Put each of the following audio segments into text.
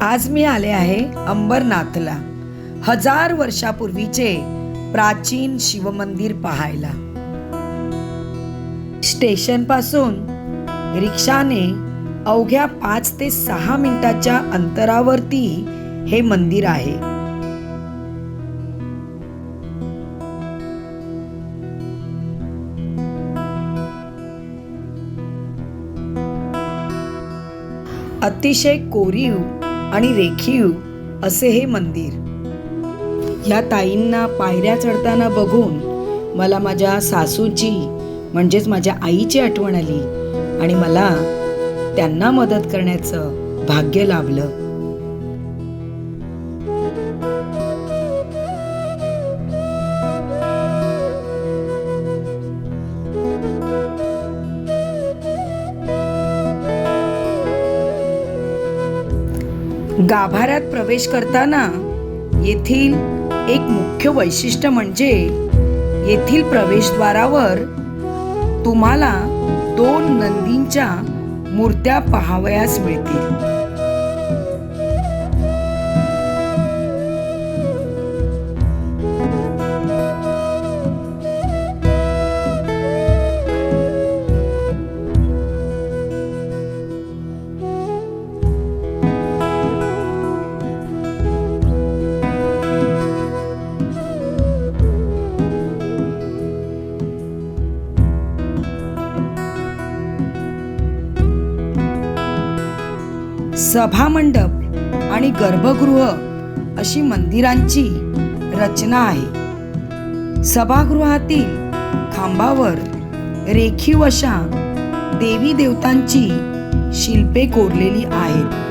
आज मी आले आहे अंबरनाथला हजार वर्षापूर्वीचे प्राचीन शिवमंदिर पाहायला. स्टेशनपासून रिक्षाने अवघ्या पाच ते सहा मिनिटाच्या अंतरावरती हे मंदिर आहे. अतिशय कोरीव आणि रेखीव असे हे मंदिर. या ताईंना पायऱ्या चढताना बघून मला माझ्या सासूची म्हणजेच माझ्या आईची आठवण आली आणि मला त्यांना मदत करण्याचं भाग्य लाभलं. गाभाऱ्यात प्रवेश करताना येथील एक मुख्य वैशिष्ट्य म्हणजे येथील प्रवेशद्वारावर तुम्हाला दोन नंदींच्या मूर्त्या पाहावयास मिळतील. सभामंडप आणि गर्भगृह अशी मंदिरांची रचना आहे. सभागृहातील खांबावर रेखीव अशा देवी देवतांची शिल्पे कोरलेली आहेत.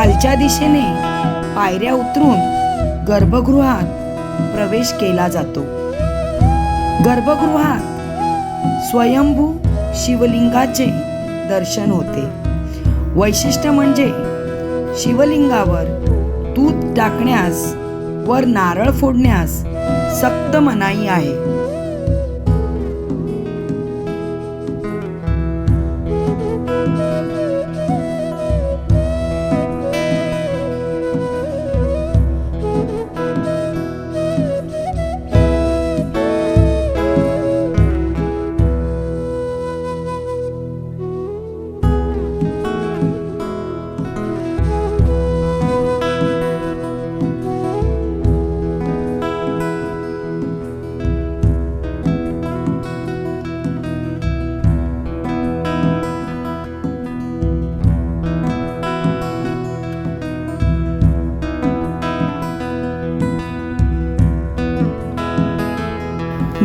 खालच्या दिशेने पायऱ्या उतरून गर्भगृहात प्रवेश केला जातो. गर्भगृहात स्वयंभू शिवलिंगाचे दर्शन होते. वैशिष्ट्य म्हणजे शिवलिंगावर दूध टाकण्यास वर नारळ फोडण्यास सक्त मनाई आहे.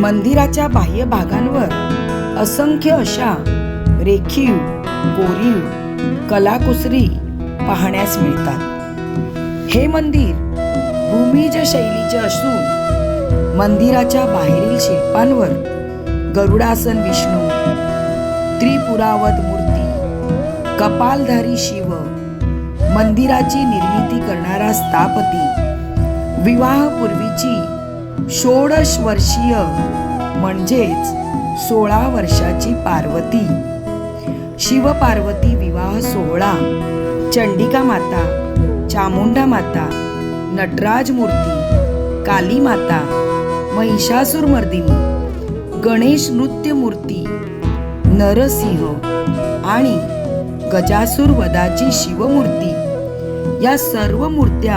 मंदिराच्या बाह्य भागांवर असंख्य अशा रेखीव कोरीव कलाकुसरी पाहण्यास मिळतात. हे मंदिर भूमिज शैलीचे असून मंदिराच्या बाहेरील शिल्पांवर गरुडासन विष्णू त्रिपुरावत मूर्ती कपालधारी शिव मंदिराची निर्मिती करणारा स्थापती विवाहपूर्वीची षोडश वर्षीय म्हणजेच सोळा वर्षाची पार्वती. शिवपार्वती विवाह सोहळा. चंडिका माता चामुंडा माता नटराज मूर्ती काली माता महिषासूर मर्दिनी गणेश नृत्य मूर्ती नरसिंह आणि गजासूर वदाची शिवमूर्ती. या सर्व मूर्त्या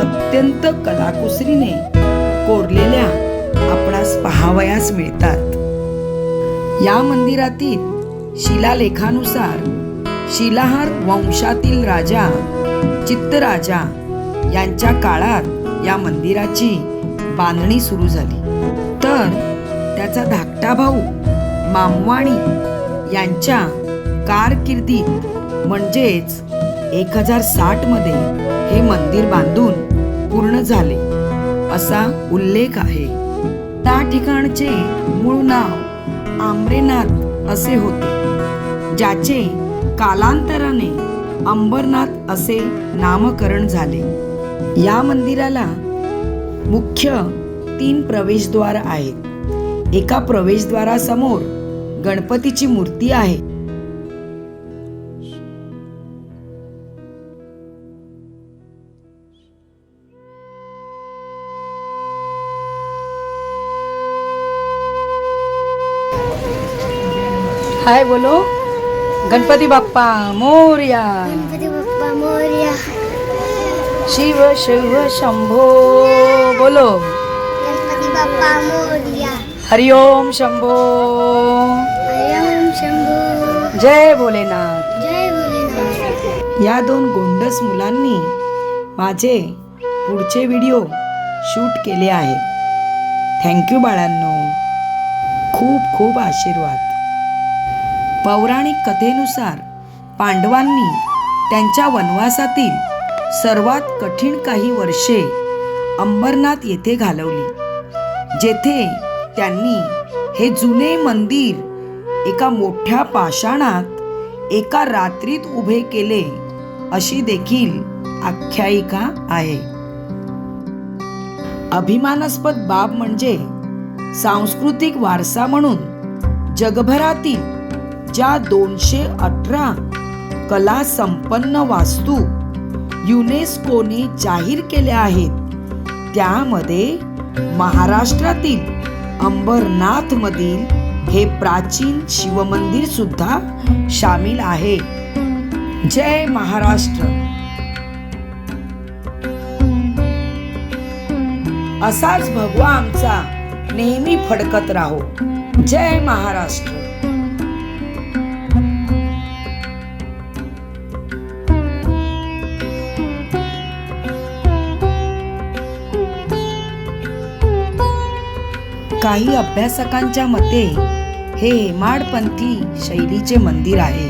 अत्यंत कलाकुसरीने कोरलेल्या आपणास पाहावयास मिळतात. या मंदिरातील शिलालेखानुसार शिलाहार वंशातील राजा चित्तराजा यांच्या काळात या मंदिराची बांधणी सुरू झाली. तर त्याचा धाकटा भाऊ मामवाणी यांच्या कारकिर्दीत म्हणजेच एक हजार साठमध्ये हे मंदिर बांधून पूर्ण झाले. असा उल्लेख आहे. त्या ठिकाणचे मूळ नाव आंब्रेनाथ असे होते ज्याचे कालांतराने अंबरनाथ असे नामकरण झाले. या मंदिराला मुख्य तीन प्रवेशद्वार आहेत. एका प्रवेशद्वारासमोर गणपतीची मूर्ती आहे. हाय बोलो. गणपती बाप्पा मोर्या. गणपती बाप्पा मोरया. शिव शिव शंभो बोलो. गणपती बाप्पा मोरया. हरिओम शंभो. हरिओम शंभू. जय भोलेनाथ. जय भोलेनाथ. या दोन गोंडस मुलांनी माझे पुढचे व्हिडिओ शूट केले आहेत. थँक्यू बाळांनो. खूप खूप आशीर्वाद. पौराणिक कथेनुसार पांडवांनी त्यांच्या वनवासातील सर्वात कठीण काही वर्षे अंबरनाथ येथे घालवली जेथे त्यांनी हे जुने मंदिर एका मोठ्या पाषाणात एका रात्रीत उभे केले अशी देखील आख्यायिका आहे. अभिमानास्पद बाब म्हणजे सांस्कृतिक वारसा म्हणून जगभरातील ज्या दोनशे अठरा कला संपन्न वास्तू युनेस्कोने जाहीर केल्या आहेत. त्यामध्ये महाराष्ट्रातील अंबरनाथ मधील हे प्राचीन शिवमंदिर सुद्धा सामील आहे. जय महाराष्ट्र! असाच भगवा आमचा नेहमी फडकत राहो. जय महाराष्ट्र! काही अभ्यासकांच्या मते हे हेमाडपंथी शैलीचे मंदिर आहे.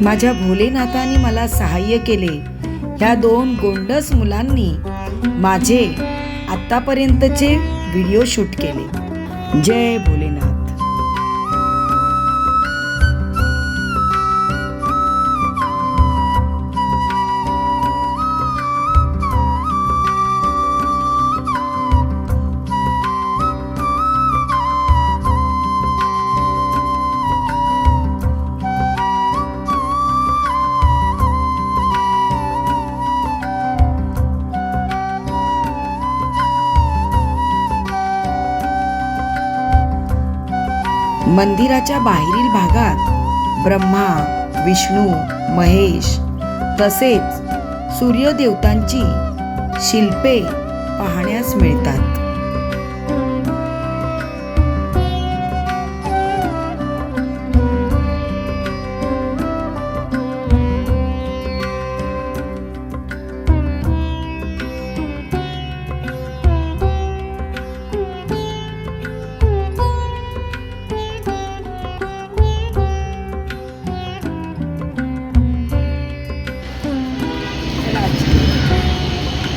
माझ्या भोलेनाथाने मला सहाय्य केले. ह्या दोन गोंडस मुलांनी माझे आत्तापर्यंतचे व्हिडिओ शूट केले. जय भोलेनाथ. मंदिराच्या बाहेरील भागात ब्रह्मा विष्णू महेश तसेच सूर्यदेवतांची शिल्पे पाहण्यास मिळतात.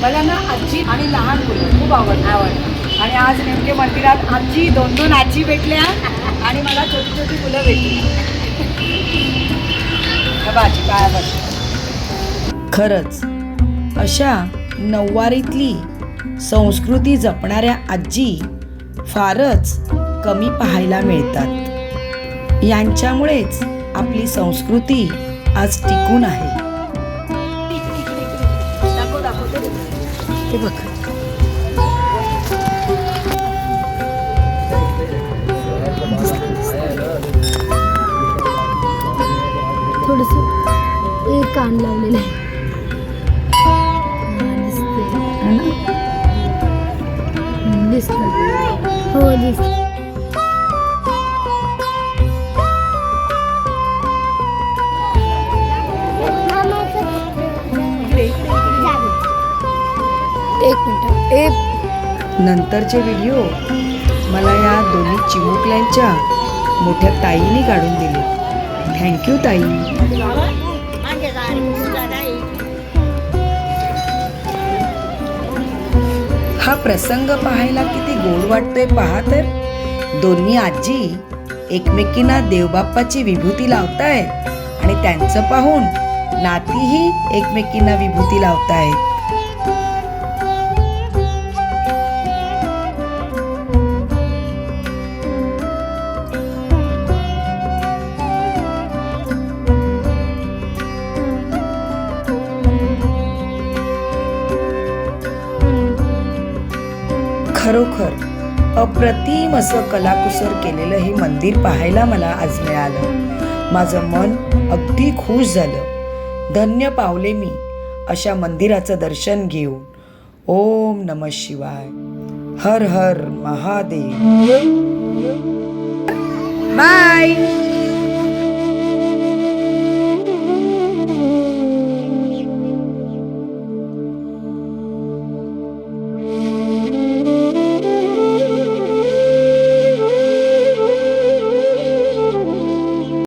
मला ना आजी आणि लहान मुलं खूप आवड आवड आणि आज नेमके मंदिरात आजी दोन दोन आजी भेटल्या आणि मला छोटी छोटी मुलं भेटली. बाजी काय खरंच अशा नऊवारीतली संस्कृती जपणाऱ्या आजी फारच कमी पाहायला मिळतात. यांच्यामुळेच आपली संस्कृती आज टिकून आहे. हे बघ थोडस एक कान लावलेलं आहे दिसत हो दिसत नंतरचे व्हिडिओ मला या दोन्ही चिमुकल्यांच्या मोठ्या ताईने काढून दिले. थँक्यू ताई. हा प्रसंग पाहायला किती गोड वाटतोय पहा तर. दोन्ही आजी एकमेकींना देवबाप्पाची विभूती लावतायत आणि त्यांचं पाहून नातीही एकमेकींना विभूती लावतायत. खरोखर अप्रतिम असं कलाकुसर केलेलं हे मंदिर पाहायला मला आज मिळालं. माझं मन अगदी खुश झालं. धन्य पावले मी अशा मंदिराचं दर्शन घेऊन. ओम नम शिवाय. हर हर महादेव. बाय.